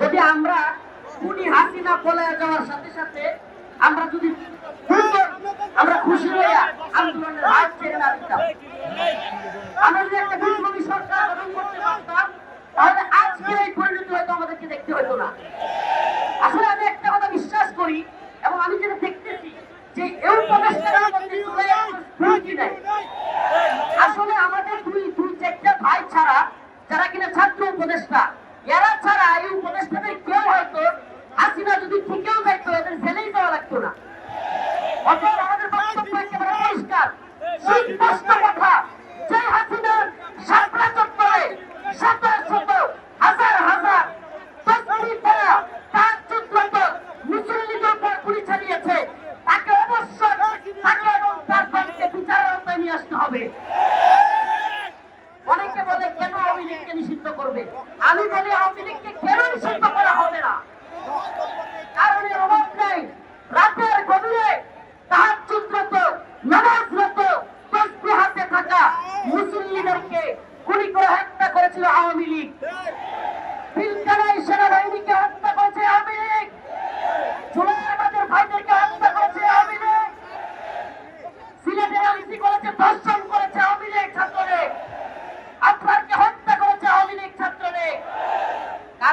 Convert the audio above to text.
যদি আমরা খুনি হাসিনা পলায় যাওয়ার সাথে সাথে আমরা যদি আমরা খুশি হইয়া আন্দোলনের হাত ছেড়ে না দিতাম। আমরা যদি একটা বিপ্লবী সরকার গঠন করতে পারতাম, তাহলে আজকে এই পরিণতি হয়তো আমাদেরকে দেখতে হতো না। আসলে আমি একটা কথা বিশ্বাস করি এবং আমি যেটা দেখতেছি যে মধ্যে চলে স্ফূর্তি নাই। আসলে আমাদের দুই দুই চারটা ভাই ছাড়া যারা কিনা ছাত্র উপদেষ্টা এরা ছাড়া এই উপদেষ্টাদের কেউ হয়তো হাসিনা যদি ঠিকেও থাকতো এদের জেলেই যাওয়া লাগতো না। অর্থাৎ আমাদের বক্তব্য একেবারে পরিষ্কার। বলি আওয়ামী লীগকে কেন নিষিদ্ধ করা হবে না। কারণ অভাব নেই। রাতের গভীরে তাহার হাতে থাকা গুলি করে হত্যা করেছিল আওয়ামী লীগ। পিলকানায় সেনাবাহিনীকে হত্যা করেছে আওয়ামী লীগ। ভাইদেরকে হত্যা করেছে আওয়ামী লীগ। করেছে আওয়ামী লীগ ছাত্রলীগ আপনারকে হত্যা করেছে আওয়ামী লীগ ছাত্রলীগ